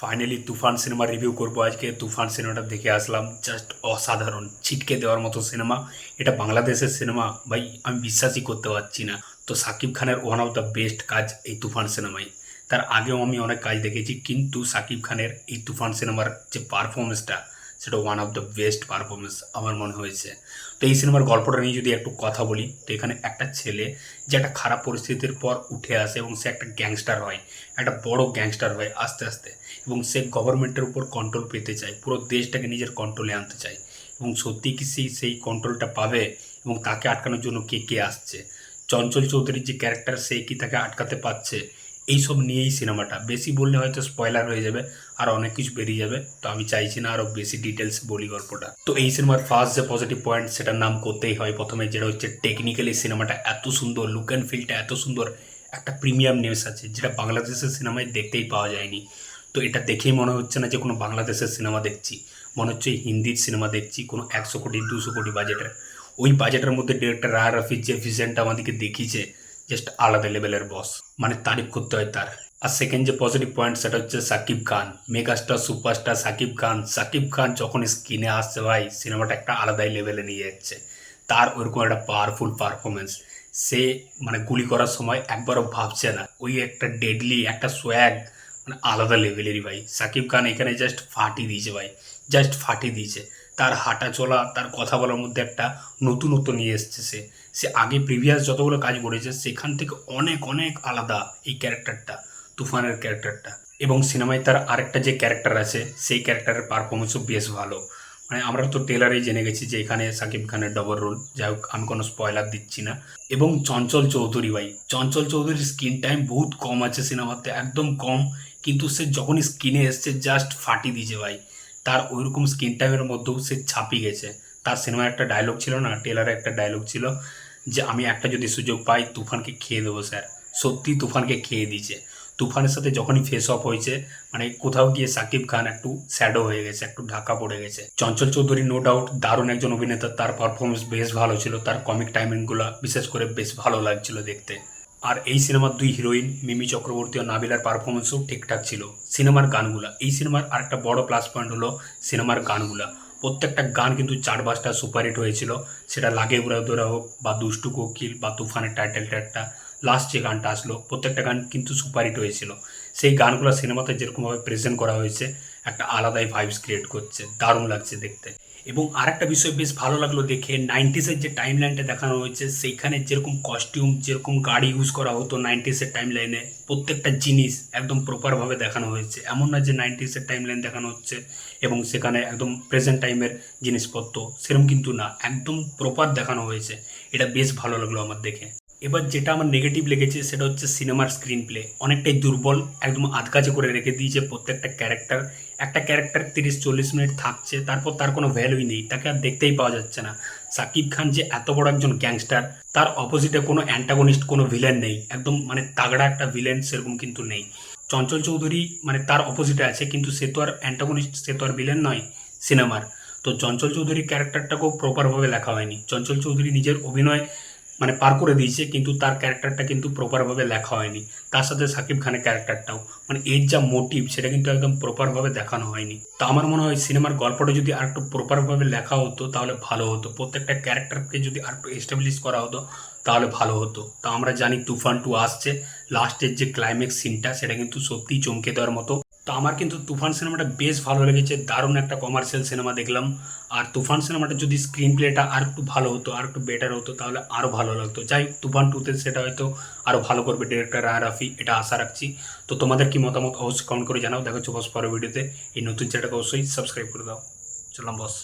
Finally তুফান cinema review করব আজকে। তুফান সিনেমাটা দেখে আসলাম। জাস্ট অসাধারণ। ছিটকে দেওয়ার মতো সিনেমা এটা বাংলাদেশের সিনেমা ভাই, আমি বিশ্বাসই করতে পারছি না। তো সাকিব খানের ওয়ান অফ দ্য বেস্ট কাজ এই তুফান সিনেমায় তার আগেও আমি অনেক কাজ দেখেছি, কিন্তু সাকিব খানের এই তুফান সিনেমার যে পারফরমেন্সটা সেটা one of the best performance আমার মনে হয়েছে। তো এই সিনেমার গল্পটা নিয়ে যদি একটু কথা বলি, তো এখানে একটা ছেলে যে একটা খারাপ পরিস্থিতির পর উঠে আসে এবং সে একটা গ্যাংস্টার হয়, একটা বড় গ্যাংস্টার হয় আস্তে আস্তে এবং সে গভর্নমেন্টের উপর কন্ট্রোল পেতে চায়, পুরো দেশটাকে নিজের কন্ট্রোলে আনতে চায় এবং সত্যি কি সেই সেই কন্ট্রোলটা পাবে এবং তাকে আটকানোর জন্য কে কে আসছে? চঞ্চল চৌধুরীর যে ক্যারেক্টার সে কি তাকে আটকাতে পারছে? এইসব নিয়েই সিনেমাটা বেশি বললে হয়তো স্পয়লার হয়ে যাবে আর অনেক কিছু বেরিয়ে যাবে। তো আমি চাইছি না আরও বেশি ডিটেলস বলি গল্পটা। তো এই সিনেমার ফার্স্ট যে পজিটিভ পয়েন্ট সেটার নাম করতেই হয়। প্রথমে যেটা হচ্ছে টেকনিক্যালি সিনেমাটা এত সুন্দর লুক অ্যান্ড ফিলটা এত সুন্দর, একটা প্রিমিয়াম নিউজ আছে, যেটা বাংলাদেশের সিনেমায় দেখতেই পাওয়া যায়নি। তো এটা দেখেই মনে হচ্ছে না যে কোনো বাংলাদেশের সিনেমা দেখছি। মনে হচ্ছে হিন্দির সিনেমা দেখছি, কোনো একশো কোটি, দুশো কোটি বাজেটের ওই বাজেটের মধ্যে ডিরেক্টর রায় রফির যে ভিশনটা আমাদেরকে দেখিয়েছে জাস্ট আলাদা লেভেলের বস মানে তারিফ করতে হয় তার। আর সেকেন্ড যে পজিটিভ পয়েন্ট সেটা হচ্ছে সাকিব খান মেগাস্টার সুপারস্টার সাকিব খান। সাকিব খান যখন স্ক্রিনে আসছে ভাই সিনেমাটা একটা আলাদাই লেভেলে নিয়ে যাচ্ছে। তার ওরকম একটা পাওয়ারফুল পারফরমেন্স সে মানে গুলি করার সময় একবারও ভাবছে না, ওই একটা ডেডলি একটা সোয়াগ মানে আলাদা লেভেলেরই ভাই। সাকিব খান এখানে জাস্ট ফাটিয়ে দিয়েছে ভাই জাস্ট ফাটিয়ে দিয়েছে। তার হাঁটা চলা, তার কথা বলার মধ্যে একটা নতুনত্ব নিয়ে এসছে সে। সে আগে প্রিভিয়াস যতগুলো কাজ করেছে, সেখান থেকে অনেক অনেক আলাদা এই ক্যারেক্টারটা তুফানের ক্যারেক্টারটা। এবং সিনেমায় তার আরেকটা যে ক্যারেক্টার আছে, সেই ক্যারেক্টারের পারফরমেন্সও বেশ ভালো। মানে আমরা তো টেলারেই জেনে গেছি যে এখানে সাকিব খানের ডবল রোল যাই হোক, আমি কোনো স্পয়লার দিচ্ছি না। এবং চঞ্চল চৌধুরী ভাই, চঞ্চল চৌধুরীর স্ক্রিন টাইম বহুত কম আছে সিনেমাতে, একদম কম। কিন্তু সে যখন স্ক্রিনে এসছে জাস্ট ফাটি দিয়েছে ভাই। তার ওইরকম স্ক্রিন টাইমের মধ্যেও সে ছাপিয়ে গেছে। তার সিনেমার একটা ডায়লগ ছিল না টেলারে একটা ডায়লগ ছিল, যে আমি একটা যদি সুযোগ পাই, তুফানকে খেয়ে দেবো, স্যার। সত্যি তুফানকে খেয়ে দিয়েছে। তুফানের সাথে যখনই ফেস অফ হয়েছে মানে কোথাও গিয়ে সাকিব খান একটু স্যাডো হয়ে গেছে, একটু ঢাকা পড়ে গেছে। চঞ্চল চৌধুরী নো ডাউট দারুণ একজন অভিনেতা, তার পারফরমেন্স বেশ ভালো ছিল, তার কমিক টাইমিংগুলো বিশেষ করে বেশ ভালো লাগছিল দেখতে। আর এই সিনেমার দুই হিরোইন মিমি চক্রবর্তী ও নাবিলার পারফরমেন্সও ঠিকঠাক ছিল সিনেমার গানগুলা। এই সিনেমার আরেকটা বড় প্লাস পয়েন্ট হলো সিনেমার গানগুলা। প্রত্যেকটা গান কিন্তু চার পাঁচটা সুপারহিট হয়েছিল, সেটা লাগে উড়া দৌড়া হোক বা দুষ্টু কোকিল বা তুফানের টাইটেল ট্র্যাকটা লাস্ট যে গানটা আসলো, প্রত্যেকটা গান কিন্তু সুপারহিট হয়েছিল। সেই গানগুলো সিনেমাতে যেরকমভাবে প্রেজেন্ট করা হয়েছে, একটা আলাদাই ভাইবস ক্রিয়েট করছে, দারুণ লাগছে দেখতে। এবং আরেকটা বিষয় বেশ ভালো লাগল দেখে নাইনটিসের যে টাইম লাইনটা দেখানো হয়েছে, সেইখানে যেরকম কস্টিউম যেরকম গাড়ি ইউজ করা হতো নাইনটিসের টাইম লাইনে প্রত্যেকটা জিনিস একদম প্রপারভাবে দেখানো হয়েছে। এমন না যে নাইনটিসের টাইম লাইন দেখানো হচ্ছে এবং সেখানে একদম প্রেজেন্ট টাইমের জিনিসপত্র সেরকম কিন্তু না, একদম প্রপার দেখানো হয়েছে। এটা বেশ ভালো লাগল আমার দেখে। এবার যেটা আমার নেগেটিভ লেগেছে সেটা হচ্ছে সিনেমার স্ক্রিন প্লে অনেকটাই দুর্বল, একদম আধকাজে করে রেখে দিয়েছে প্রত্যেকটা ক্যারেক্টার একটা ক্যারেক্টার তিরিশ, চল্লিশ মিনিট থাকছে, তারপর তার কোনো ভ্যালুই নেই, তাকে আর দেখতেই পাওয়া যাচ্ছে না। সাকিব খান যে এত বড় একজন গ্যাংস্টার তার অপোজিটে কোনো অ্যান্টাগনিস্ট কোনো ভিলেন নেই। একদম মানে তাগড়া একটা ভিলেন সেরকম কিন্তু নেই। চঞ্চল চৌধুরী মানে তার অপোজিটে আছে, কিন্তু সে তো আর অ্যান্টাগনিস্ট সে তো আর ভিলেন নয় সিনেমার তো চঞ্চল চৌধুরীর ক্যারেক্টারটাকেও প্রপারভাবে লেখা হয়নি। চঞ্চল চৌধুরী নিজের অভিনয় মানে পার করে দিয়েছে, কিন্তু তার ক্যারেক্টারটা কিন্তু প্রপারভাবে লেখা হয়নি। তার সাথে সাকিব খানের ক্যারেক্টারটাও। মানে এর যা মোটিভ সেটা কিন্তু একদম প্রপারভাবে দেখানো হয়নি। তো আমার মনে হয় সিনেমার গল্পটা যদি আর একটু প্রপারভাবে লেখা হতো, তাহলে ভালো হতো। প্রত্যেকটা ক্যারেক্টারকে যদি আর একটু এস্টাবলিশ করা হতো, তাহলে ভালো হতো। তা আমরা জানি তুফান টু আসছে। লাস্টের যে ক্লাইম্যাক্স সিনটা সেটা কিন্তু সত্যিই চমকে দেওয়ার মতো তো আমার কিন্তু তুফান সিনেমাটা বেশ ভালো লেগেছে, দারুণ একটা কমার্শিয়াল সিনেমা দেখলাম। আর তুফান সিনেমাটা যদি স্ক্রিন প্লেটা আর একটু ভালো হতো, আর একটু বেটার হতো, তাহলে আরও ভালো লাগতো। যাই তুফান টুতে সেটা হয়তো আরও ভালো করবে ডিরেক্টর আর রাফি, এটা আশা রাখছি। তো তোমাদের কি মতামত অবশ্যই কমেন্ট করে জানাও। দেখো বস পরের ভিডিওতে এই নতুন চ্যানেলটাকে অবশ্যই সাবস্ক্রাইব করে দাও। চললাম বস